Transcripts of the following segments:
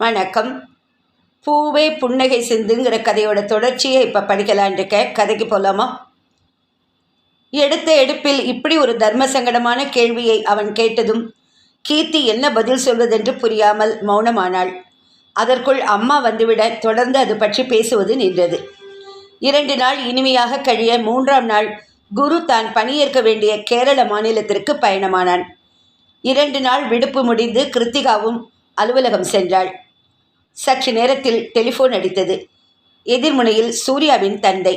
வணக்கம். பூவே புன்னகை சிந்துங்கிற கதையோட தொடர்ச்சியை இப்போ படிக்கலான் இருக்கேன். கதைக்கு போகலாமா எடுத்த எடுப்பில் இப்படி ஒரு தர்ம சங்கடமான கேள்வியை அவன் கேட்டதும் கீர்த்தி என்ன பதில் சொல்வதென்று புரியாமல் மௌனமானாள். அதற்குள் அம்மா வந்துவிட தொடர்ந்து அது பற்றி பேசுவது நின்றது. இரண்டு நாள் இனிமையாக கழிய மூன்றாம் நாள் குரு தான் பணியேற்க வேண்டிய கேரள மாநிலத்திற்கு பயணமானான். இரண்டு நாள் விடுப்பு முடிந்து கிருத்திகாவும் அலுவலகம் சென்றாள். சற்று நேரத்தில் டெலிஃபோன் அடித்தது. எதிர்முனையில் சூர்யாவின் தந்தை.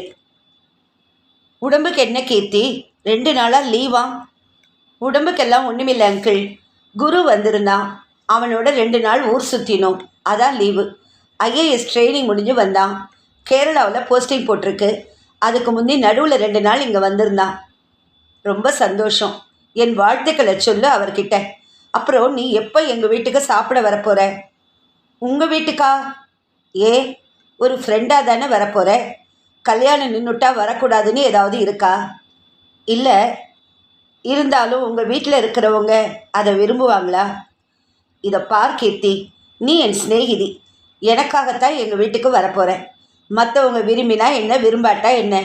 உடம்புக்கு என்ன கீர்த்தி? ரெண்டு நாளாக லீவா உடம்புக்கெல்லாம் ஒன்றுமில்லை அங்கிள் குரு வந்திருந்தான் அவனோட ரெண்டு நாள் ஊர் சுற்றினோம் அதான் லீவு ஐஏஎஸ் ட்ரைனிங் முடிஞ்சு வந்தான் கேரளாவில் போஸ்டிங் போட்டிருக்கு. அதுக்கு முந்தி நடுவில் ரெண்டு நாள் இங்கே வந்திருந்தான் ரொம்ப சந்தோஷம். என் வாழ்த்துக்களை சொல்லு அவர்கிட்ட. அப்புறம் நீ எப்போ எங்கள் வீட்டுக்கு சாப்பிட வரப்போகிற உங்கள் வீட்டுக்கா? ஏ ஒரு ஃப்ரெண்டாக தானே வரப்போகிற கல்யாணம் நின்றுட்டா வரக்கூடாதுன்னு ஏதாவது இருக்கா? இல்லை இருந்தாலும் உங்கள் வீட்டில் இருக்கிறவங்க அதை விரும்புவாங்களா? இதை பார் கீர்த்தி. நீ என் சிநேகிதி. எனக்காகத்தான் எங்கள் வீட்டுக்கு வரப்போகிறேன் மற்றவங்க விரும்பினா என்ன விரும்பாட்டா என்ன?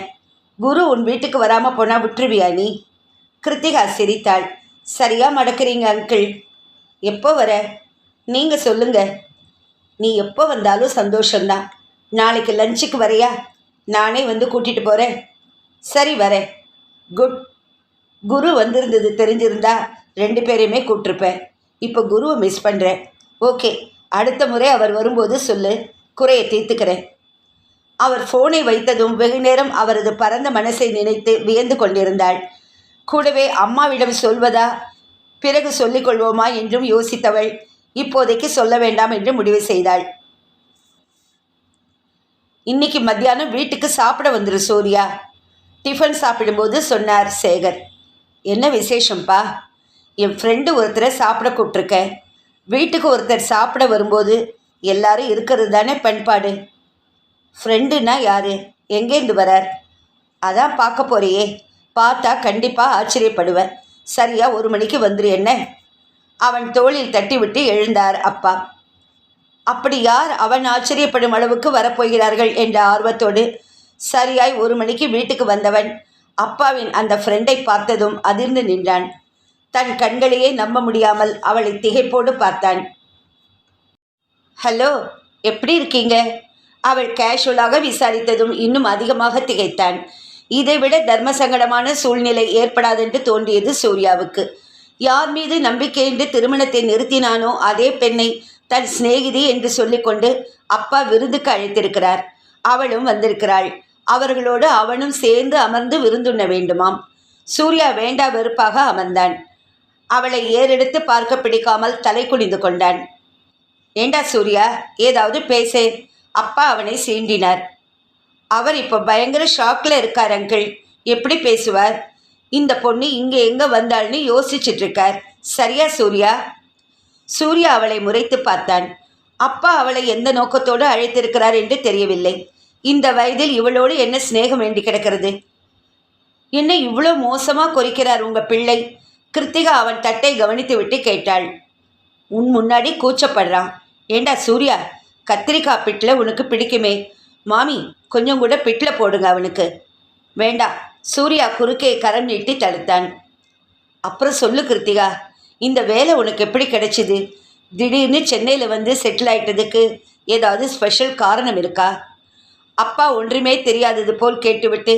குரு உன் வீட்டுக்கு வராமல் போனால் விட்டுருவியா நீ? கிருத்திகா சிரித்தாள். சரியாக மடக்குறீங்க அங்கிள். எப்போ வர? நீங்கள் சொல்லுங்கள் நீ எப்போ வந்தாலும் சந்தோஷந்தான் நாளைக்கு லஞ்சுக்கு வரையா? நானே வந்து கூட்டிகிட்டு போகிறேன் சரி வரேன். குட். குரு வந்திருந்தது தெரிஞ்சிருந்தா ரெண்டு பேரையுமே கூப்பிட்ருப்பேன் இப்போ குருவை மிஸ் பண்ணுறேன் ஓகே அடுத்த முறை அவர் வரும்போது சொல்லு. குறையை தீர்த்துக்கிறேன். அவர் ஃபோனை வைத்ததும் வெகு நேரம் அவரது பரந்த மனசை நினைத்து வியந்து கொண்டிருந்தாள். கூடவே அம்மாவிடம் சொல்வதா? பிறகு சொல்லிக்கொள்வோமா என்றும் யோசித்தவள். இப்போதைக்கு சொல்ல வேண்டாம் என்று முடிவு செய்தாள். இன்னைக்கு மத்தியானம் வீட்டுக்கு சாப்பிட வந்துரு சூர்யா. டிஃபன் சாப்பிடும்போது சொன்னார் சேகர். என்ன விசேஷம்ப்பா என் ஃப்ரெண்டு ஒருத்தரை சாப்பிட கூப்பிட்ருக்கேன் வீட்டுக்கு ஒருத்தர் சாப்பிட வரும்போது எல்லாரும் இருக்கிறது தானே பண்பாடு. ஃப்ரெண்டுன்னா யார்? எங்கேருந்து வரார்? அதான் பார்க்க போறியே. பார்த்தா கண்டிப்பாக ஆச்சரியப்படுவேன். சரியா ஒரு மணிக்கு வந்துரு என்ன? அவன் தோளில் தட்டிவிட்டு எழுந்தார் அப்பா அப்படி யார் அவன் ஆச்சரியப்படும் அளவுக்கு வரப்போகிறார்கள்? என்ற ஆர்வத்தோடு சரியாய் ஒரு மணிக்கு வீட்டுக்கு வந்தவன். அப்பாவின் அந்த ஃப்ரெண்டை பார்த்ததும் அதிர்ந்து நின்றான். தன் கண்களையே நம்ப முடியாமல் அவளை திகைப்போடு பார்த்தான். ஹலோ எப்படி இருக்கீங்க? அவள் கேஷுவலாக விசாரித்ததும் இன்னும் அதிகமாக திகைத்தான். இதைவிட தர்ம சங்கடமான சூழ்நிலை ஏற்படாதென்று தோன்றியது சூர்யாவுக்கு. யார் மீது நம்பிக்கையின்றி திருமணத்தை நிறுத்தினானோ அதே பெண்ணை தன் சிநேகிதி என்று சொல்லிக்கொண்டு அப்பா விருந்துக்கு அழைத்திருக்கிறார். அவளும் வந்திருக்கிறாள். அவர்களோடு அவனும் சேர்ந்து அமர்ந்து விருந்துண்ண வேண்டுமாம். சூர்யா வேண்டா வெறுப்பாக அமர்ந்தான். அவளை ஏறெடுத்து பார்க்க பிடிக்காமல் தலை குனிந்து கொண்டான். ஏண்டா சூர்யா ஏதாவது பேசே. அப்பா அவனை சீண்டினார். அவர் இப்போ பயங்கர ஷாக்கில் இருக்கார் அங்கிள் எப்படி பேசுவார்? இந்த பொண்ணு இங்கே எங்கே வந்தாள்னு யோசிச்சுட்டு இருக்கார் சரியா சூர்யா? சூர்யா அவளை முறைத்து பார்த்தான். அப்பா அவளை எந்த நோக்கத்தோடு அழைத்திருக்கிறார் என்று தெரியவில்லை. இந்த வயதில் இவளோடு என்ன சிநேகம் வேண்டி கிடக்கிறது? என்ன இவ்வளோ மோசமாக கொறிக்கிறார் உங்கள் பிள்ளை? கிருத்திகா அவன் தட்டை கவனித்துவிட்டு கேட்டாள். உன் முன்னாடி கூச்சப்படுறான். ஏண்டா சூர்யா? கத்திரிக்காய் பிட்டில் உனக்கு பிடிக்குமே. மாமி கொஞ்சம் கூட பிட்டில் போடுங்க அவனுக்கு. வேண்டாம் சூர்யா குறுக்கே கரம் நீட்டி தடுத்தான். அப்புறம் சொல்லு கிருத்திகா இந்த வேலை உனக்கு எப்படி கிடைச்சிது? திடீர்னு சென்னையில் வந்து செட்டில் ஆயிட்டதுக்கு ஏதாவது ஸ்பெஷல் காரணம் இருக்கா? அப்பா ஒன்றுமே தெரியாதது போல் கேட்டுவிட்டு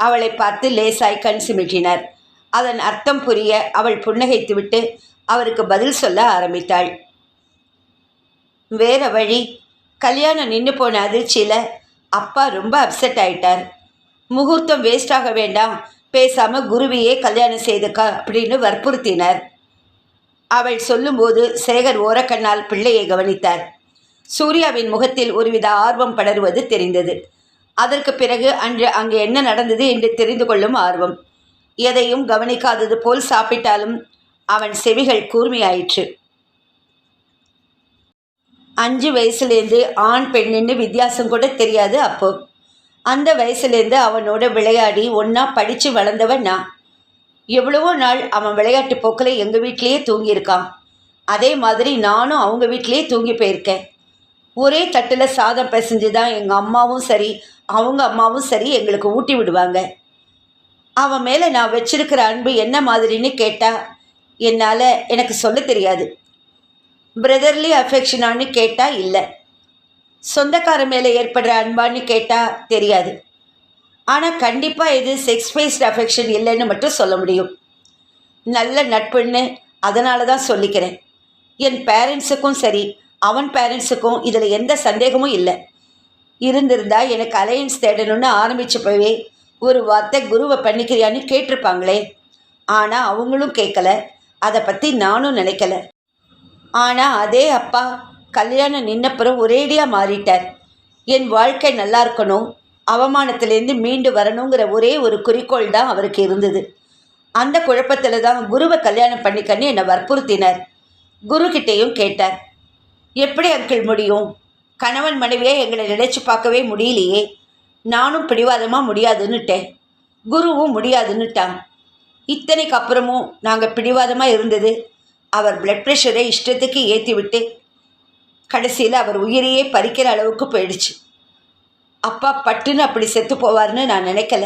அவளை பார்த்து லேசாய் கண் சிமிட்டினார். அதன் அர்த்தம் புரிய அவள் புன்னகைத்துவிட்டு அவருக்கு பதில் சொல்ல ஆரம்பித்தாள். வேற வழி கல்யாணம் நின்று போன அதிர்ச்சியில் அப்பா ரொம்ப அப்செட் ஆயிட்டார். முகூர்த்தம் வேஸ்ட் ஆக வேண்டாம். பேசாமல் குருவியே கல்யாணம் செய்துக்கா அப்படின்னு வற்புறுத்தினர். அவள் சொல்லும்போது சேகர் ஓரக்கண்ணால் பிள்ளையை கவனித்தார். சூர்யாவின் முகத்தில் ஒருவித ஆர்வம் படருவது தெரிந்தது. அதற்கு பிறகு அன்று அங்கு என்ன நடந்தது என்று தெரிந்து கொள்ளும் ஆர்வம். எதையும் கவனிக்காதது போல் சாப்பிட்டாலும் அவன் செவிகள் கூர்மையாயிற்று. அஞ்சு வயசுலேருந்து ஆண் பெண்ணுன்னு வித்தியாசம் கூட தெரியாது அப்போ. அந்த வயசுலேருந்து அவனோட விளையாடி ஒன்றா படித்து வளர்ந்தவன் நான். எவ்வளவோ நாள் அவன் விளையாட்டு போக்கில் எங்கள் வீட்டிலேயே தூங்கியிருக்கான். அதே மாதிரி நானும் அவங்க வீட்டிலேயே தூங்கி போயிருக்கேன். ஒரே தட்டில் சாதம் பிசைஞ்சு தான் எங்கள் அம்மாவும் சரி அவங்க அம்மாவும் சரி எங்களுக்கு ஊட்டி விடுவாங்க. அவன் மேலே நான் வச்சிருக்கிற அன்பு என்ன மாதிரின்னு கேட்டால் என்னால் எனக்கு சொல்ல தெரியாது. பிரதர்லி அஃபெக்ஷனான்னு கேட்டால் இல்லை. சொந்தக்கார மேலே ஏற்படுற அன்பான்னு கேட்டால் தெரியாது. ஆனால் கண்டிப்பாக இது செக்ஸ் பேஸ்ட் அஃபெக்ஷன் இல்லைன்னு மட்டும் சொல்ல முடியும். நல்ல நட்புன்னு அதனால தான் சொல்லிக்கிறேன். என் பேரண்ட்ஸுக்கும் சரி அவன் பேரண்ட்ஸுக்கும் இதில் எந்த சந்தேகமும் இல்லை. இருந்திருந்தால் எனக்கு அலையன்ஸ் தேடணும்னு ஆரம்பிச்சப்பவே ஒரு வார்த்தை குருவை பண்ணிக்கிறியான்னு கேட்டிருப்பாங்களே. ஆனால் அவங்களும் கேட்கல அதை பற்றி நானும் நினைக்கல. ஆனால் அதே அப்பா கல்யாணம் நின்னப்புறம் ஒரேடியாக மாறிட்டார். என் வாழ்க்கை நல்லா இருக்கணும் அவமானத்திலேருந்து மீண்டு வரணுங்கிற ஒரே ஒரு குறிக்கோள் தான் அவருக்கு இருந்தது. அந்த குழப்பத்தில் தான் குருவை கல்யாணம் பண்ணிக்கன்னு என்னை வற்புறுத்தினார். குருக்கிட்டேயும் கேட்டார் எப்படி அங்கிள் முடியும்? கணவன் மனைவியை எங்களை நினைச்சு பார்க்கவே முடியலையே. நானும் பிடிவாதமாக முடியாதுன்னுட்டேன். குருவும் முடியாதுன்னுட்டான் இத்தனைக்கு அப்புறமும் நாங்கள் பிடிவாதமாக இருந்தது. அவர் பிளட் ப்ரெஷரை இஷ்டத்துக்கு ஏற்றி விட்டு கடைசியில் அவர் உயிரையே பறிக்கிற அளவுக்கு போயிடுச்சு. அப்பா பட்டுன்னு அப்படி செத்து போவார்னு நான் நினைக்கல.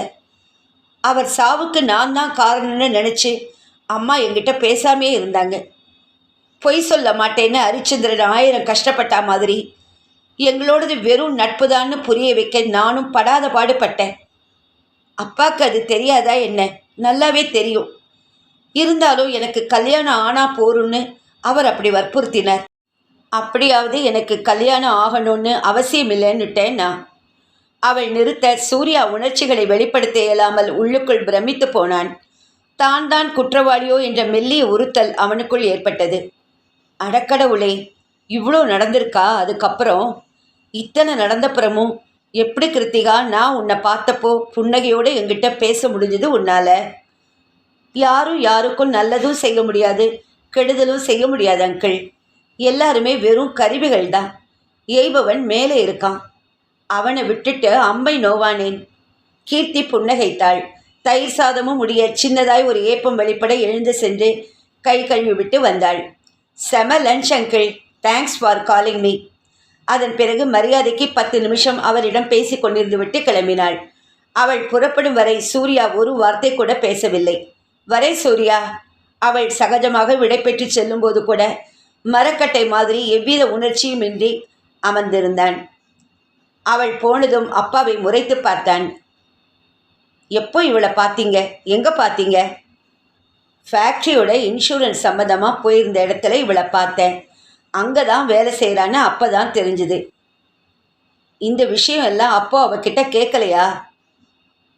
அவர் சாவுக்கு நான் தான் காரணம்னு நினச்சி அம்மா என்கிட்ட பேசாமே இருந்தாங்க. பொய் சொல்ல மாட்டேன்னு ஹரிச்சந்திரன் ஆயிரம் கஷ்டப்பட்ட மாதிரி எங்களோடது வெறும் நட்புதான்னு புரிய வைக்க நானும் படாத பாடுபட்டேன். அப்பாவுக்கு அது தெரியாதா என்ன? நல்லாவே தெரியும். இருந்தாலும் எனக்கு கல்யாணம் ஆனா போரும்னு அவர் அப்படி வற்புறுத்தினார். அப்படியாவது எனக்கு கல்யாணம் ஆகணும்னு அவசியம் இல்லைன்னுட்டேன் நான். அவள் நிறுத்த சூர்யா உணர்ச்சிகளை வெளிப்படுத்த இயலாமல் உள்ளுக்குள் பிரமித்து போனான். தான் தான் குற்றவாளியோ என்ற மெல்லிய உறுத்தல் அவனுக்குள் ஏற்பட்டது. அடக்கடவுளே இவ்வளோ நடந்திருக்கா அதுக்கப்புறம்? இத்தனை நடந்தப்புறமும் எப்படி கிருத்திகா நான் உன்னை பார்த்தப்போ புன்னகையோடு எங்கிட்ட பேச முடிஞ்சது உன்னால? யாரும் யாருக்கும் நல்லதும் செய்ய முடியாது கெடுதலும் செய்ய முடியாது அங்கிள். எல்லாருமே வெறும் கருவிகள் தான் எய்பவன் மேலே இருக்கான். அவனை விட்டுட்டு அம்பை நோவானேன். கீர்த்தி புன்னகைத்தாள். தயிர் சாதமும் முடிய சின்னதாய் ஒரு ஏப்பம் வெளிப்பட எழுந்து சென்று கை கழுவி விட்டு வந்தாள். செம lunch uncle thanks for calling me அதன் பிறகு மரியாதைக்கு பத்து நிமிஷம் அவரிடம் பேசி கொண்டிருந்து விட்டு கிளம்பினாள். அவள் புறப்படும் வரை சூர்யா ஒரு வார்த்தை கூட பேசவில்லை. வரை சூர்யா. அவள் சகஜமாக விடைபெற்று செல்லும்போது கூட மரக்கட்டை மாதிரி எவ்வித உணர்ச்சியும் இன்றி அமர்ந்திருந்தான். அவள் போனதும் அப்பாவை முறைத்து பார்த்தான். எப்போ இவளை பார்த்தீங்க? எங்கே பார்த்தீங்க? ஃபேக்ட்ரியோட இன்சூரன்ஸ் சம்மந்தமாக போயிருந்த இடத்துல இவளை பார்த்தேன். அங்கே தான் வேலை செய்கிறான்னு அப்போ தான் தெரிஞ்சுது. இந்த விஷயம் எல்லாம் அப்போ அவகிட்ட கேட்கலையா?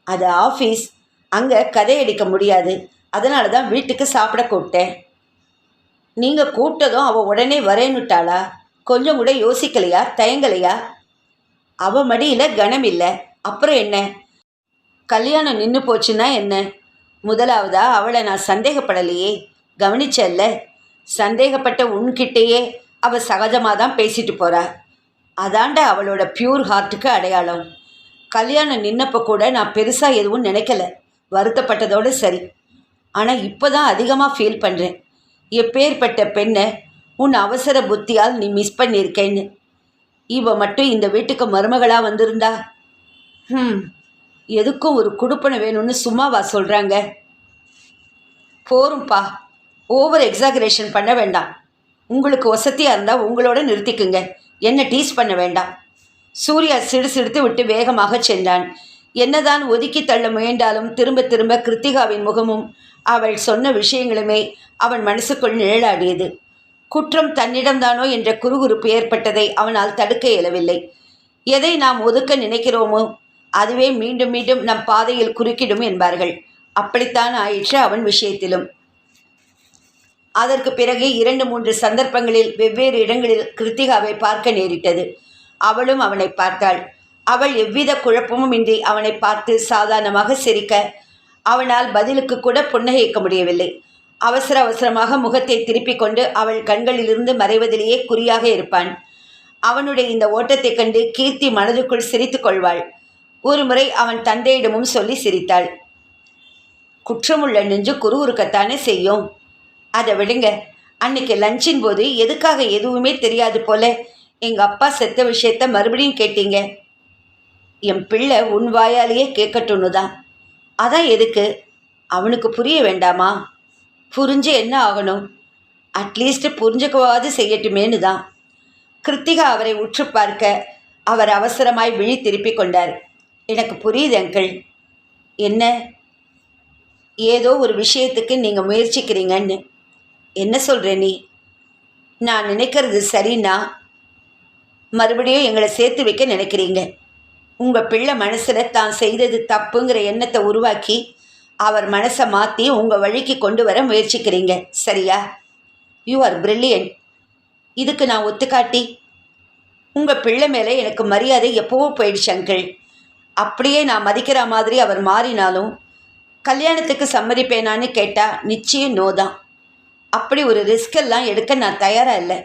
அது ஆஃபீஸ் அங்கே கதையடிக்க முடியாது. அதனால தான் வீட்டுக்கு சாப்பிட கூப்பிட்டேன். நீங்கள் கூப்பிட்டதும் அவள் உடனே வரேன்னுட்டாளா கொஞ்சம் கூட யோசிக்கலையா? தயங்கலையா? அவ மடியில் கனம் இல்லை. அப்புறம் என்ன? கல்யாணம் நின்று போச்சுன்னா என்ன? முதலாவதா அவளை நான் சந்தேகப்படலையே. கவனிச்சல்ல. சந்தேகப்பட்ட உன்கிட்டேயே அவள் சகஜமாக தான் பேசிட்டு போகிறா அதாண்ட அவளோட பியூர் ஹார்ட்டுக்கு அடையாளம். கல்யாணம் நின்னப்போ கூட நான் பெருசாக எதுவும் நினைக்கல. வருத்தப்பட்டதோடு சரி. ஆனால் இப்போ தான் அதிகமாக ஃபீல் பண்ணுறேன் எப்பேற்பட்ட பெண்ணை உன் அவசர புத்தியால் நீ மிஸ் பண்ணியிருக்கேன்னு. இவ மட்டும் இந்த வீட்டுக்கு மருமகளாக வந்திருந்தா? ம் எதுக்கும் ஒரு குடுப்பனை வேணும்னு சும்மாவா சொல்கிறாங்க போரும்பா ஓவர் எக்ஸாகரேஷன் பண்ண வேண்டாம். உங்களுக்கு வசதியாக இருந்தால் உங்களோட நிறுத்திக்குங்க. என்ன டீஸ் பண்ண வேண்டாம். சூர்யா சிடு சிடுத்து விட்டு வேகமாக சென்றான். என்னதான் ஒதுக்கி தள்ள முயன்றாலும் திரும்ப திரும்ப கிருத்திகாவின் முகமும் அவள் சொன்ன விஷயங்களுமே அவன் மனசுக்குள் நிழலாடியது. குற்றம் தன்னிடம்தானோ என்ற குறுகுறுப்பு ஏற்பட்டதை அவனால் தடுக்க இயலவில்லை. எதை நாம் ஒதுக்க நினைக்கிறோமோ அதுவே மீண்டும் மீண்டும் நம் பாதையில் குறுக்கிடும் என்பார்கள். அப்படித்தான் ஆயிற்று அவன் விஷயத்திலும். அதற்கு பிறகு இரண்டு மூன்று சந்தர்ப்பங்களில் வெவ்வேறு இடங்களில் கிருத்திகாவை பார்க்க நேரிட்டது. அவளும் அவனை பார்த்தாள். அவள் எவ்வித குழப்பமும் இன்றி அவனை பார்த்து சாதாரணமாக சிரிக்க அவனால் பதிலுக்கு கூட புன்னகைக்க முடியவில்லை. அவசர அவசரமாக முகத்தை திருப்பிக் கொண்டு அவள் கண்களிலிருந்து மறைவதிலேயே குறியாக இருப்பான். அவனுடைய இந்த ஓட்டத்தைக் கண்டு கீர்த்தி மனதுக்குள் சிரித்துக் கொள்வாள். ஒருமுறை அவன் தந்தையிடமும் சொல்லி சிரித்தாள். குற்றமுள்ள நெஞ்சு குறுகுறுக்கத்தானே செய்யும். அதை விடுங்க. அன்னைக்கு லஞ்சின் போது எதுக்காக எதுவுமே தெரியாது போல எங்கள் அப்பா செத்த விஷயத்த மறுபடியும் கேட்டீங்க. என் பிள்ளை உன் வாயாலேயே கேட்கட்டும்னு தான் அதான் எதுக்கு? அவனுக்கு புரிய வேண்டாமா? புரிஞ்சு என்ன ஆகணும்? அட்லீஸ்ட் புரிஞ்சுக்கவாது செய்யட்டுமேனு தான். கிருத்திகா அவரை உற்று பார்க்க அவர் அவசரமாய் விழி திருப்பிக் கொண்டார். எனக்கு புரியுது அங்கிள் என்ன? ஏதோ ஒரு விஷயத்துக்கு நீங்கள் முயற்சிக்கிறீங்கன்னு. என்ன சொல்கிற நீ? நான் நினைக்கிறது சரின்னா மறுபடியும் எங்களை சேர்த்து வைக்க நினைக்கிறீங்க. உங்கள் பிள்ளை மனசில் தான் செய்தது தப்புங்கிற எண்ணத்தை உருவாக்கி அவர் மனசை மாற்றி உங்கள் வழிக்கு கொண்டு வர முயற்சிக்கிறீங்க. சரியா? யூ ஆர் பிரில்லியன்ட் இதுக்கு நான் ஒத்துக்காட்டி உங்கள் பிள்ளை மேலே எனக்கு மரியாதை எப்போவோ போயிடுச்சு அங்கிள் அப்படியே நான் மதிக்கிற மாதிரி அவர் மாறினாலும் கல்யாணத்துக்கு சம்மதிப்பேனான்னு கேட்டால் நிச்சயம் நோ தான். அப்படி ஒரு ரிஸ்க் எல்லாம் எடுக்க நான் தயாராக இல்லை.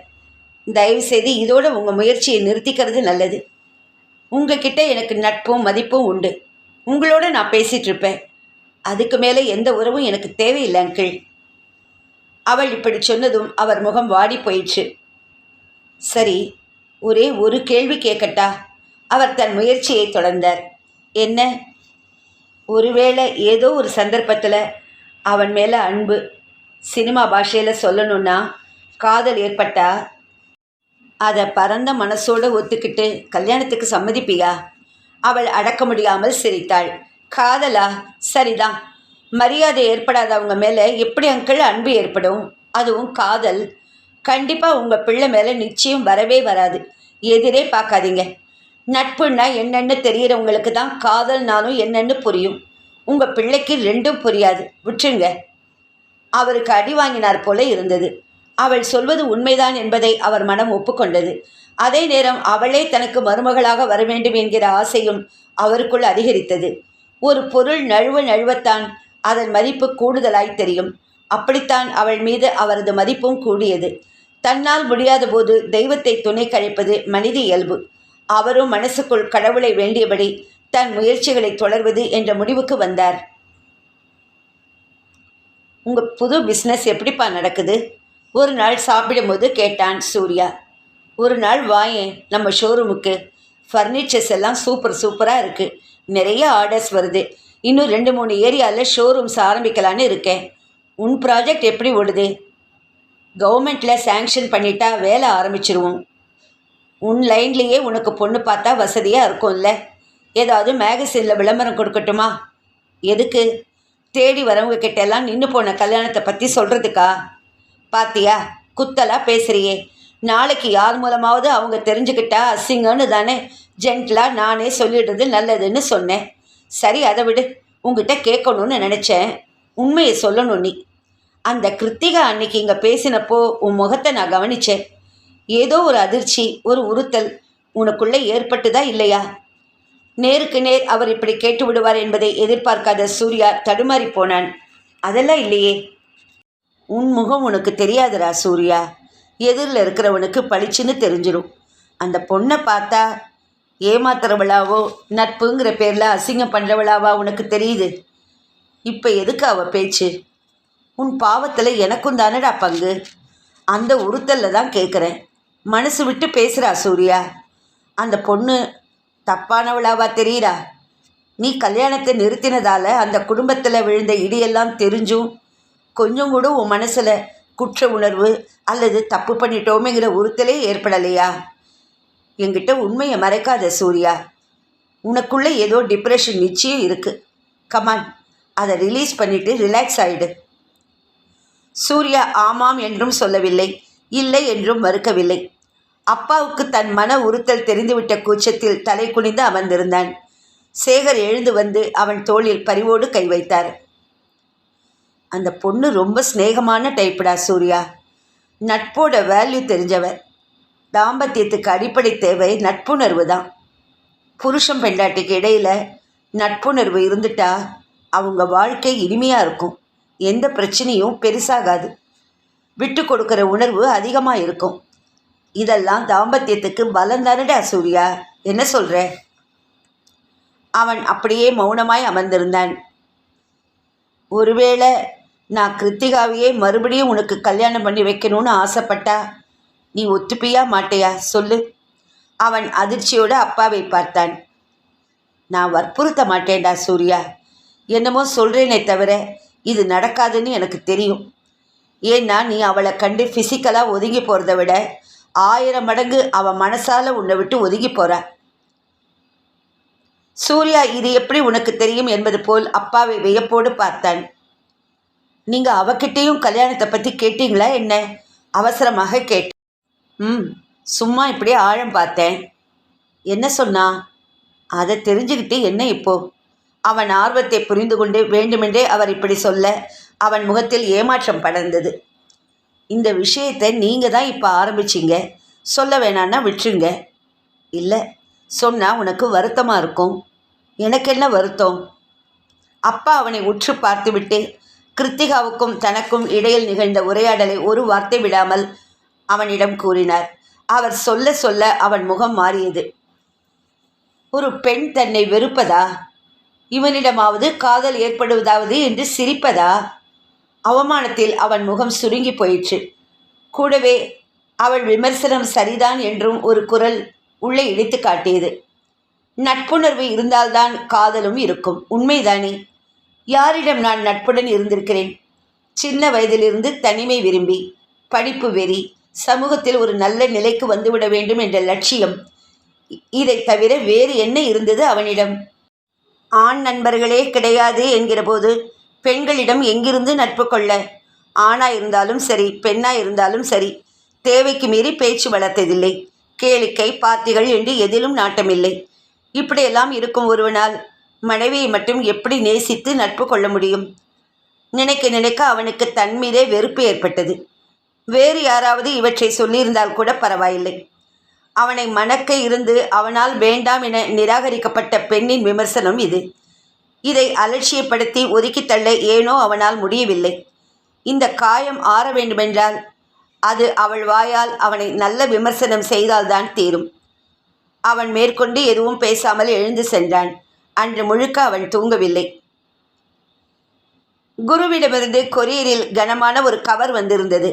தயவுசெய்து இதோட உங்கள் முயற்சியை நிறுத்திக்கிறது நல்லது. உங்ககிட்ட எனக்கு நட்பும் மதிப்பும் உண்டு. உங்களோட நான் பேசிகிட்ருப்பேன் அதுக்கு மேலே எந்த உறவும் எனக்கு தேவையில்லை அங்கிள். அவள் இப்படி சொன்னதும் அவர் முகம் வாடி போயிடுச்சு சரி ஒரே ஒரு கேள்வி கேட்கட்டா? அவர் தன் முயற்சியை தொடர்ந்தார். என்ன? ஒருவேளை ஏதோ ஒரு சந்தர்ப்பத்தில் அவன் மேலே அன்பு சினிமா பாஷையில் சொல்லணும்னா காதல் ஏற்பட்டால் அதை பரந்த மனசோடு ஒத்துக்கிட்டு கல்யாணத்துக்கு சம்மதிப்பியா? அவள் அடக்க முடியாமல் சிரித்தாள். காதலா? சரிதான். மரியாதை ஏற்படாதவங்க மேலே எப்படி அங்கிள் அன்பு ஏற்படும்? அதுவும் காதல். கண்டிப்பாக உங்கள் பிள்ளை மேலே நிச்சயம் வரவே வராது. எதிரே பார்க்காதீங்க. நட்புன்னா என்னென்னு தெரிகிறவங்களுக்கு தான் காதல்னாலும் என்னென்னு புரியும். உங்கள் பிள்ளைக்கு ரெண்டும் புரியாது. விட்டுருங்க. அவருக்கு அடி வாங்கினார் போல இருந்தது. அவள் சொல்வது உண்மைதான் என்பதை அவர் மனம் ஒப்புக்கொண்டது. அதே நேரம் அவளே தனக்கு மருமகளாக வர வேண்டும் என்கிற ஆசையும் அவருக்குள் அதிகரித்தது. ஒரு பொருள் நழுவ நழுவத்தான் அதன் மதிப்பு கூடுதலாய் தெரியும். அப்படித்தான் அவள் மீது அவரது மதிப்பும் கூடியது. தன்னால் முடியாத போது தெய்வத்தை துணை கழிப்பது மனித இயல்பு. அவரும் மனசுக்குள் கடவுளை வேண்டியபடி தன் முயற்சிகளை தொடர்வது என்ற முடிவுக்கு வந்தார். உங்கள் புது பிஸ்னஸ் எப்படிப்பா நடக்குது? ஒரு நாள் சாப்பிடும்போது கேட்டான் சூர்யா ஒரு நாள் வாயேன் நம்ம ஷோரூமுக்கு ஃபர்னிச்சர்ஸ் எல்லாம் சூப்பர் சூப்பராக இருக்குது நிறைய ஆர்டர்ஸ் வருது. இன்னும் ரெண்டு மூணு ஏரியாவில் ஷோரூம்ஸ் ஆரம்பிக்கலான்னு இருக்கேன். உன் ப்ராஜெக்ட் எப்படி ஓடுது? கவர்மெண்ட்டில் சேங்ஷன் பண்ணிட்டா வேலை ஆரம்பிச்சிருவோம். உன் லைன்லேயே உனக்கு பொண்ணு பார்த்தா வசதியாக இருக்கும்ல. ஏதாவது மேகசினில் விளம்பரம் கொடுக்கட்டுமா? எதுக்கு? தேடி வரவங்க கிட்டெல்லாம் நின்று போன கல்யாணத்தை பற்றி சொல்கிறதுக்கா பாத்தியா? குத்தலா பேசுறியே. நாளைக்கு யார் மூலமாவது அவங்க தெரிஞ்சுக்கிட்டா அசிங்கன்னு தானே. ஜென்டிலாக நானே சொல்லிடுறது நல்லதுன்னு சொன்னேன். சரி அதை விடு. உங்ககிட்ட கேட்கணும்னு நினச்சேன். உண்மையை சொல்லணும் நீ. அந்த கிருத்திகா அன்னைக்கு இங்கே பேசினப்போ உன் முகத்தை நான் கவனித்தேன் ஏதோ ஒரு அதிர்ச்சி ஒரு உறுத்தல் உனக்குள்ளே ஏற்பட்டுதா இல்லையா? நேருக்கு நேர் அவர் இப்படி கேட்டு விடுவார் என்பதை எதிர்பார்க்காத சூர்யா தடுமாறி போனான். அதெல்லாம் இல்லையே. உன் முகம் உனக்கு தெரியாதுடா சூர்யா. எதிரில் இருக்கிறவனுக்கு பளிச்சுன்னு தெரிஞ்சிடும் அந்த பொண்ணை பார்த்தா ஏமாத்துறவளாவோ நட்புங்கிற பேரில் அசிங்கம் பண்ணுறவளாவா உனக்கு தெரியுது? இப்போ எதுக்கு அவ பேச்சு? உன் பாவத்தில் எனக்கும் தானடா பங்கு? அந்த உறுத்தலில் தான் கேட்குறேன் மனசு விட்டு பேசுகிறா சூர்யா. அந்த பொண்ணு தப்பானவளாவா தெரியுறா? நீ கல்யாணத்தை நிறுத்தினதால அந்த குடும்பத்தில் விழுந்த இடியெல்லாம் தெரிஞ்சும் கொஞ்சம் கூட உன் மனசில் குற்ற உணர்வு அல்லது தப்பு பண்ணிட்டோமேங்கிற உறுத்தலே ஏற்படலையா? என்கிட்ட உண்மையை மறைக்காத சூர்யா. உனக்குள்ளே ஏதோ டிப்ரெஷன் நிச்சயம் இருக்குது கமான் அதை ரிலீஸ் பண்ணிவிட்டு ரிலாக்ஸ் ஆகிடு சூர்யா ஆமாம் என்றும் சொல்லவில்லை இல்லை என்றும் மறுக்கவில்லை. அப்பாவுக்கு தன் மன உறுத்தல் தெரிந்துவிட்ட கூச்சத்தில் தலை குனிந்து அமர்ந்திருந்தான். சேகர் எழுந்து வந்து அவன் தோளில் பரிவோடு கை வைத்தார். அந்த பொண்ணு ரொம்ப சிநேகமான டைப்புடா சூர்யா. நட்போட வேல்யூ தெரிஞ்சவர். தாம்பத்தியத்துக்கு அடிப்படை தேவை நட்புணர்வு தான். புருஷன் பெண்டாட்டிக்கு இடையில் நட்புணர்வு இருந்துட்டா அவங்க வாழ்க்கை இனிமையாக இருக்கும். எந்த பிரச்சனையும் பெருசாகாது. விட்டு கொடுக்குற உணர்வு அதிகமாக இருக்கும். இதெல்லாம் தாம்பத்தியத்துக்கு பலம் தானடா சூர்யா? என்ன சொல்கிற அவன் அப்படியே மௌனமாய் அமர்ந்திருந்தான். ஒருவேளை நான் கிருத்திகாவையே மறுபடியும் உனக்கு கல்யாணம் பண்ணி வைக்கணும்னு ஆசைப்பட்டா? நீ ஒத்துப்பியா மாட்டையா? சொல்லு. அவன் அதிர்ச்சியோடு அப்பாவை பார்த்தான். நான் வற்புறுத்த மாட்டேன்டா சூர்யா. என்னமோ சொல்கிறேனே தவிர இது நடக்காதுன்னு எனக்கு தெரியும். ஏன்னா நீ அவளை கண்டு ஃபிசிக்கலாக ஒதுங்கி போகிறத விட ஆயிரம் மடங்கு அவன் மனசால் உன்னை விட்டு ஒதுங்கி போறா. சூர்யா இது எப்படி உனக்கு தெரியும் என்பது போல் அப்பாவை வியப்போடு பார்த்தான். நீங்க அவகிட்டேயும் கல்யாணத்தை பத்தி கேட்டீங்களா என்ன? அவசரமாக கேட்டேன். ம் சும்மா இப்படியே ஆழம் பார்த்தேன். என்ன சொன்னா? அதை தெரிஞ்சுக்கிட்டு என்ன இப்போ? அவன் ஆர்வத்தை புரிந்து கொண்டு வேண்டுமென்றே அவர் இப்படி சொல்ல அவன் முகத்தில் ஏமாற்றம் படர்ந்தது. இந்த விஷயத்தை நீங்கள் தான் இப்போ ஆரம்பிச்சிங்க. சொல்ல வேணான்னா விட்டுருங்க. இல்லை சொன்னால் உனக்கு வருத்தமாக இருக்கும். எனக்கு என்ன வருத்தம்? அப்பா அவனை உற்று பார்த்துவிட்டு கிருத்திகாவுக்கும் தனக்கும் இடையில் நிகழ்ந்த உரையாடலை ஒரு வார்த்தை விடாமல் அவனிடம் கூறினார். அவர் சொல்ல சொல்ல அவன் முகம் மாறியது. ஒரு பெண் தன்னை வெறுப்பதா? இவனிடமாவது காதல் ஏற்படுவதாவது என்று சிரிப்பதா? அவமானத்தில் அவன் முகம் சுருங்கி போயிற்று. கூடவே அவள் விமர்சனம் சரிதான் என்றும் ஒரு குரல் உள்ளே இடித்து காட்டியது. நட்புணர்வு இருந்தால்தான் காதலும் இருக்கும். உண்மைதானே? யாரிடம் நான் நட்புடன் இருந்திருக்கிறேன்? சின்ன வயதிலிருந்து தனிமை விரும்பி படிப்பு வெறி சமூகத்தில் ஒரு நல்ல நிலைக்கு வந்துவிட வேண்டும் என்ற லட்சியம். இதை தவிர வேறு என்ன இருந்தது அவனிடம்? ஆண் நண்பர்களே கிடையாது என்கிறபோது பெண்களிடம் எங்கிருந்து நட்பு கொள்ள? ஆணா இருந்தாலும் சரி பெண்ணா இருந்தாலும் சரி தேவைக்கு மீறி பேச்சு வளர்த்ததில்லை. கேளிக்கை பார்த்திகள் என்று எதிலும் நாட்டமில்லை. இப்படியெல்லாம் இருக்கும் ஒருவனால் மனைவியை மட்டும் எப்படி நேசித்து நட்பு கொள்ள முடியும்? நினைக்க நினைக்க அவனுக்கு தன் மீதே வெறுப்பு ஏற்பட்டது. வேறு யாராவது இவற்றை சொல்லியிருந்தால் கூட பரவாயில்லை. அவனை மணக்க இருந்து அவனால் வேண்டாம் என நிராகரிக்கப்பட்ட பெண்ணின் விமர்சனம் இது. இதை அலட்சியப்படுத்தி ஒதுக்கித் தள்ள ஏனோ அவனால் முடியவில்லை. இந்த காயம் ஆற வேண்டுமென்றால் அது அவள் வாயால் அவனை நல்ல விமர்சனம் செய்தால்தான் தீரும். அவன் மேற்கொண்டு எதுவும் பேசாமல் எழுந்து சென்றான். அன்று முழுக்க அவன் தூங்கவில்லை. குருவிடமிருந்து கொரியரில் கனமான ஒரு கவர் வந்திருந்தது.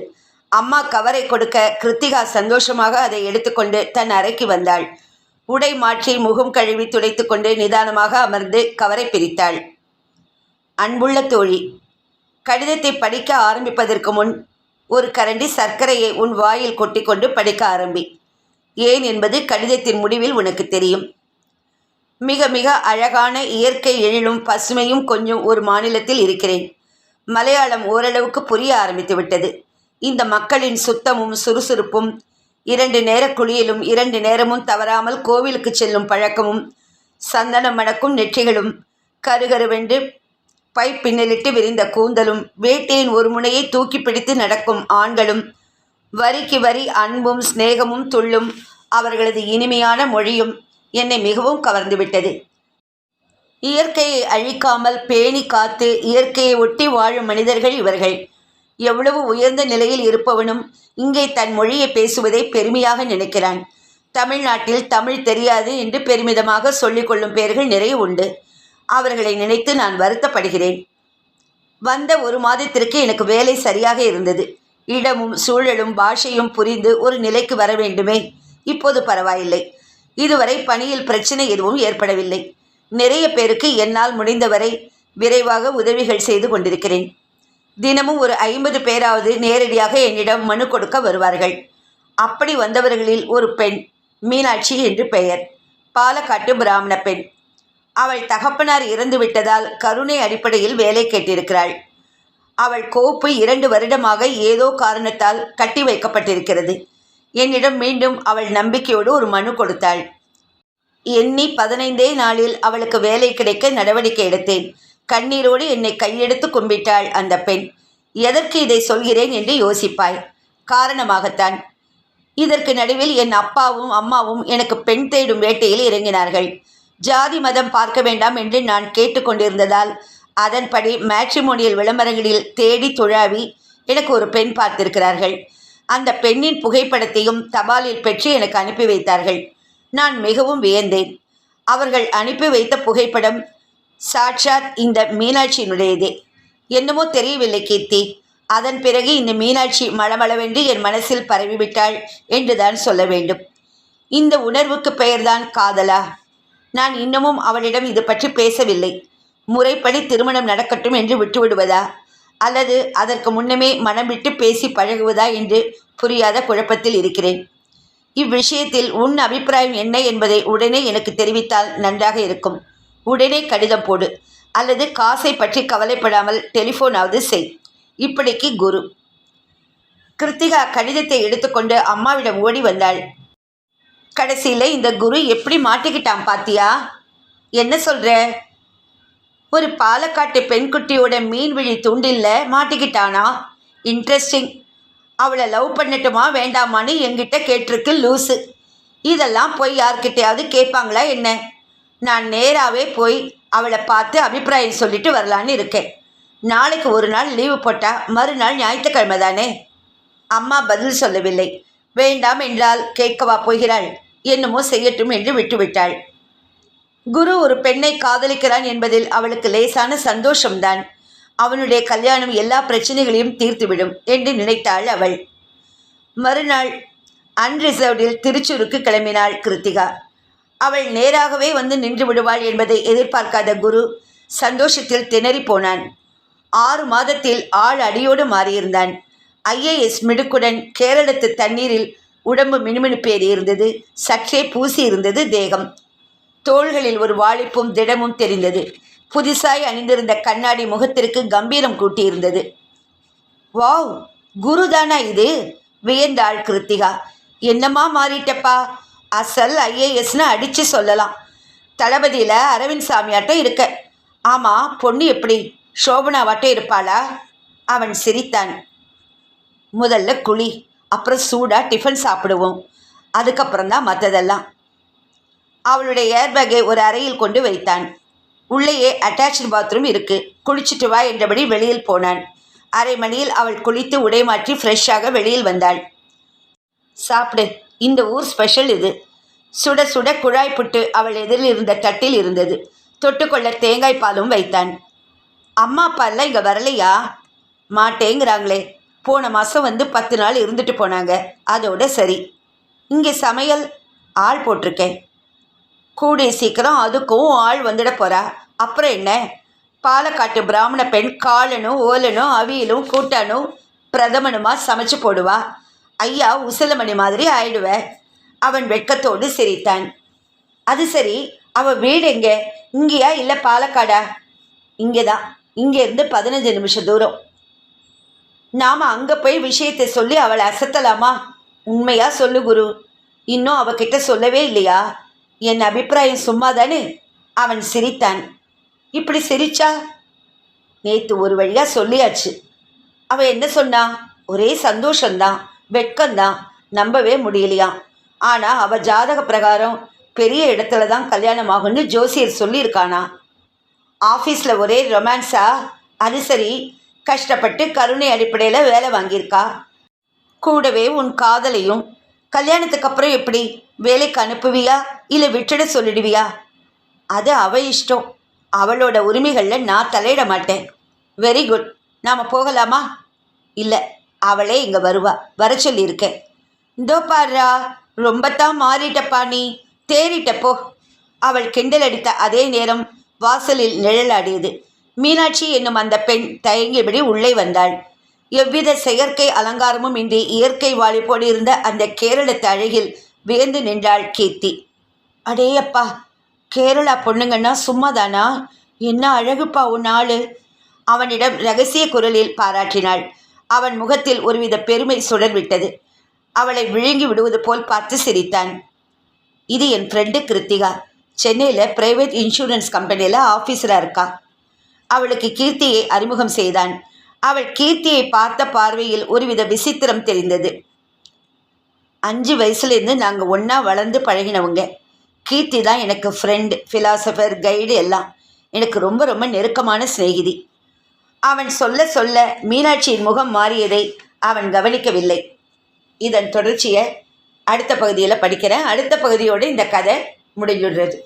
அம்மா கவரை கொடுக்க கிருத்திகா சந்தோஷமாக அதை எடுத்துக்கொண்டு தன் அறைக்கு வந்தாள். உடை மாற்றி முகம் கழுவி துடைத்துக்கொண்டு நிதானமாக அமர்ந்து கவரை பிரித்தாள். அன்புள்ள தோழி கடிதத்தை படிக்க ஆரம்பிப்பதற்கு முன் ஒரு கரண்டி சர்க்கரையை உன் வாயில் கொட்டிக்கொண்டு படிக்க ஆரம்பி. ஏன் என்பது கடிதத்தின் முடிவில் உனக்கு தெரியும். மிக மிக அழகான இயற்கை எழிலும் பசுமையும் கொஞ்சம் ஒரு மாநிலத்தில் இருக்கிறேன். மலையாளம் ஓரளவுக்கு புரிய ஆரம்பித்து விட்டது. இந்த மக்களின் சுத்தமும் சுறுசுறுப்பும் இரண்டு நேர குளியலும் இரண்டு நேரமும் தவறாமல் கோவிலுக்கு செல்லும் பழக்கமும் சந்தனம் மணக்கும் நெற்றிகளும் கருகருவென்று பை பின்னலிட்டு விரிந்த கூந்தலும் வேட்டையின் ஒரு முனையை தூக்கி பிடித்து நடக்கும் ஆண்களும் வரிக்கு வரி அன்பும் சிநேகமும் துள்ளும் அவர்களது இனிமையான மொழியும் என்னை மிகவும் கவர்ந்துவிட்டது இயற்கையை அழிக்காமல் பேணி காத்து இயற்கையை ஒட்டி வாழும் மனிதர்கள் இவர்கள். எவ்வளவு உயர்ந்த நிலையில் இருப்பவனும் இங்கே தன் மொழியை பேசுவதை பெருமையாக நினைக்கிறான். தமிழ்நாட்டில் தமிழ் தெரியாது என்று பெருமிதமாக சொல்லிக்கொள்ளும் பெயர்கள் நிறைய உண்டு. அவர்களை நினைத்து நான் வருத்தப்படுகிறேன். வந்த ஒரு மாதத்திற்கு எனக்கு வேலை சரியாக இருந்தது. இடமும் சூழலும் பாஷையும் புரிந்து ஒரு நிலைக்கு வர வேண்டுமே. இப்போது பரவாயில்லை. இதுவரை பணியில் பிரச்சனை எதுவும் ஏற்படவில்லை. நிறைய பேருக்கு என்னால் முடிந்தவரை விரைவாக உதவிகள் செய்து கொண்டிருக்கிறேன். தினமும் ஒரு ஐம்பது பேராவது நேரடியாக என்னிடம் மனு கொடுக்க வருவார்கள். அப்படி வந்தவர்களில் ஒரு பெண் மீனாட்சி என்று பெயர். பாலக்காட்டு பிராமண பெண். அவள் தகப்பனார் இறந்துவிட்டதால் கருணை அடிப்படையில் வேலை கேட்டிருக்கிறாள். அவள் கோப்பு இரண்டு வருடமாக ஏதோ காரணத்தால் கட்டி வைக்கப்பட்டிருக்கிறது. என்னிடம் மீண்டும் அவள் நம்பிக்கையோடு ஒரு மனு கொடுத்தாள். எண்ணி பதினைந்தே நாளில் அவளுக்கு வேலை கிடைக்க நடவடிக்கை எடுத்தேன். கண்ணீரோடு என்னை கையெடுத்து கும்பிட்டாள் அந்த பெண். எதற்கு இதை சொல்கிறேன்? என்று யோசிப்பாய். காரணமாகத்தான். இதற்கு நடுவில் என் அப்பாவும் அம்மாவும் எனக்கு பெண் தேடும் வேட்டையில் இறங்கினார்கள். ஜாதி மதம் பார்க்க வேண்டாம் என்று நான் கேட்டுக்கொண்டிருந்ததால் அதன்படி மேட்ரிமோனியல் விளம்பரங்களில் தேடி துழாவி எனக்கு ஒரு பெண் பார்த்திருக்கிறார்கள். அந்த பெண்ணின் புகைப்படத்தையும் தபாலில் பெற்று எனக்கு அனுப்பி வைத்தார்கள். நான் மிகவும் வியந்தேன். அவர்கள் அனுப்பி வைத்த புகைப்படம் சாட்சாத் இந்த மீனாட்சியினுடையதே. என்னமோ தெரியவில்லை கீர்த்தி. அதன் பிறகு இந்த மீனாட்சி மளமளவென்று என் மனசில் பரவிவிட்டாள் என்றுதான் சொல்ல வேண்டும். இந்த உணர்வுக்கு பெயர்தான் காதலா? நான் இன்னமும் அவளிடம் இது பற்றி பேசவில்லை. முறைப்படி திருமணம் நடக்கட்டும் என்று விட்டுவிடுவதா? அல்லது அதற்கு முன்னமே மனம் விட்டு பேசி பழகுவதா என்று புரியாத குழப்பத்தில் இருக்கிறேன். இவ்விஷயத்தில் உன் அபிப்பிராயம் என்ன என்பதை உடனே எனக்கு தெரிவித்தால் நன்றாக இருக்கும். உடனே கடிதம் போடு அல்லது காசை பற்றி கவலைப்படாமல் டெலிஃபோனாவது செய். இப்படிக்கு குரு. கிருத்திகா கடிதத்தை எடுத்துக்கொண்டு அம்மாவிடம் ஓடி வந்தாள். கடைசியில் இந்த குரு எப்படி மாட்டிக்கிட்டான் பாத்தியா? என்ன சொல்கிற ஒரு பாலக்காட்டு பெண்குட்டியோட மீன்விழி துண்டில்ல மாட்டிக்கிட்டானா? இன்ட்ரெஸ்டிங் அவளை லவ் பண்ணட்டுமா வேண்டாமான்னு என்கிட்ட கேட்டிருக்கு லூஸு இதெல்லாம் போய் யார்கிட்டயாவது கேட்பாங்களா என்ன? நான் நேராகவே போய் அவளை பார்த்து அபிப்பிராயம் சொல்லிட்டு வரலான்னு இருக்கேன். நாளைக்கு ஒரு நாள் லீவு போட்டால் மறுநாள் ஞாயிற்றுக்கிழமை தானே? அம்மா பதில் சொல்லவில்லை. வேண்டாம் என்றால் கேட்கவா போகிறாள். என்னமோ செய்யட்டும் என்று விட்டுவிட்டாள். குரு ஒரு பெண்ணை காதலிக்கிறான் என்பதில் அவளுக்கு லேசான சந்தோஷம்தான். அவனுடைய கல்யாணம் எல்லா பிரச்சனைகளையும் தீர்த்துவிடும் என்று நினைத்தாள் அவள். மறுநாள் அன்ரிசர்வ்டில் திருச்சூருக்கு கிளம்பினாள் கிருத்திகா. அவள் நேராகவே வந்து நின்று விடுவாள் என்பதை எதிர்பார்க்காத குரு சந்தோஷத்தில் திணறி போனான். ஆறு மாதத்தில் ஆள் அடியோடு மாறியிருந்தான். ஐஏஎஸ் மிடுக்குடன் கேரளத்து தண்ணீரில் உடம்பு மினுமினுப்பேறி இருந்தது சற்றே பூசி இருந்தது தேகம். தோள்களில் ஒரு வாழிப்பும் திடமும் தெரிந்தது. புதிசாய் அணிந்திருந்த கண்ணாடி முகத்திற்கு கம்பீரம் கூட்டியிருந்தது. வாவ்! குருதானா இது? வியந்தாள் கிருத்திகா. என்னம்மா மாறிட்டப்பா? அசல் ஐஏஎஸ்னு அடித்து சொல்லலாம். தளபதியில் அரவிந்த் சாமியாட்டம் இருக்க. ஆமாம் பொண்ணு எப்படி? சோபனாவாட்டம் இருப்பாளா? அவன் சிரித்தான். முதல்ல குழி அப்புறம் சூடாக டிஃபன் சாப்பிடுவோம். அதுக்கப்புறம் தான் மற்றதெல்லாம் அவளுடைய ஏர்பேக்கை ஒரு அறையில் கொண்டு வைத்தான். உள்ளேயே அட்டாச்சு பாத்ரூம் இருக்கு. குளிச்சுட்டு வா என்றபடி வெளியில் போனான். அரை மணியில் அவள் குளித்து உடை மாற்றி ஃப்ரெஷ்ஷாக வெளியில் வந்தாள். சாப்பிடு. இந்த ஊர் ஸ்பெஷல் இது. சுட சுட குழாய் புட்டு அவள் எதிரில் இருந்த தட்டில் இருந்தது. தொட்டுக்கொள்ள தேங்காய் பாலும் வைத்தான். அம்மா அப்பா எல்லாம் இங்கே வரலையா? மாட்டேங்கிறாங்களே. போன மாதம் வந்து பத்து நாள் இருந்துட்டு போனாங்க. அதோட சரி. இங்கே சமையல் ஆள் போட்டிருக்கேன். கூடிய சீக்கிரம் அதுக்கும் ஆள் வந்துட போகிறா அப்புறம் என்ன? பாலக்காட்டு பிராமண பெண் காலனும் ஓலனும் அவியலும் கூட்டானும் பிரதமனுமா சமைச்சு போடுவா. ஐயா உசிலமணி மாதிரி ஆயிடுவ. அவன் வெட்கத்தோடு சிரித்தான். அது சரி அவள் வீடு எங்கே? இங்கேயா இல்லை பாலக்காடா? இங்கே தான் இங்கேருந்து பதினஞ்சு நிமிஷம் தூரம். நாம் அங்கே போய் விஷயத்தை சொல்லி அவளை அசத்தலாமா? உண்மையாக சொல்லு குரு. இன்னும் அவகிட்ட சொல்லவே இல்லையா? என் அபிப்பிராயம் சும்மா தானே அவன் சிரித்தான். இப்படி சிரிச்சா? நேற்று ஒரு வழியாக சொல்லியாச்சு. அவள் என்ன சொன்னா? ஒரே சந்தோஷந்தான் வெட்கம்தான் நம்பவே முடியலையா? ஆனால் அவள் ஜாதக பிரகாரம் பெரிய இடத்துல தான் கல்யாணம் ஆகும்னு ஜோசியர் சொல்லியிருக்கானா? ஆஃபீஸில் ஒரே ரொமான்ஸா? அது சரி கஷ்டப்பட்டு கருணை அடிப்படையில் வேலை வாங்கியிருக்கா? கூடவே உன் காதலையும் கல்யாணத்துக்கு அப்புறம் எப்படி? வேலைக்கு அனுப்புவியா? இல்லை விட்டுட சொல்லிடுவியா? அது அவ இஷ்டம். அவளோட உரிமைகளில் நான் தலையிட மாட்டேன். வெரி குட் நாம் போகலாமா? இல்லை அவளே இங்கே வருவா. வர சொல்லியிருக்கேன். இதோ பாருடா ரொம்பத்தான் மாறிட்டப்பா நீ. தேறிட்டப்போ அவள் கிண்டல் அடித்த அதே நேரம் வாசலில் நிழலாடியது. மீனாட்சி என்னும் அந்த பெண் தயங்கியபடி உள்ளே வந்தாள். எவ்வித செயற்கை அலங்காரமும் இன்றி இயற்கை வாழிப்போடு இருந்த அந்த கேரளத்து அழகில் வியந்து நின்றாள் கீர்த்தி. அடேயப்பா கேரளா பொண்ணுங்கன்னா சும்மாதானா? என்ன அழகுப்பா உன் ஆளு? அவனிடம் ரகசிய குரலில் பாராட்டினாள். அவன் முகத்தில் ஒருவித பெருமை சுடர்விட்டது அவளை விழுங்கி விடுவது போல் பார்த்து சிரித்தான். இது என் ஃப்ரெண்டு கிருத்திகா. சென்னையில் பிரைவேட் இன்சூரன்ஸ் கம்பெனியில் ஆஃபீஸராக இருக்கா? அவளுக்கு கீர்த்தியை அறிமுகம் செய்தான். அவள் கீர்த்தியை பார்த்த பார்வையில் ஒருவித விசித்திரம் தெரிந்தது. அஞ்சு வயசுலேருந்து நாங்கள் ஒன்றா வளர்ந்து பழகினவங்க. கீர்த்தி தான் எனக்கு ஃப்ரெண்டு ஃபிலாசபர் கைடு எல்லாம். எனக்கு ரொம்ப ரொம்ப நெருக்கமான சிநேகிதி. அவன் சொல்ல சொல்ல மீனாட்சியின் முகம் மாறியதை அவன் கவனிக்கவில்லை. இதன் தொடர்ச்சியை அடுத்த பகுதியில் படிக்கிறேன். அடுத்த பகுதியோடு இந்த கதை முடிஞ்சுடுறது.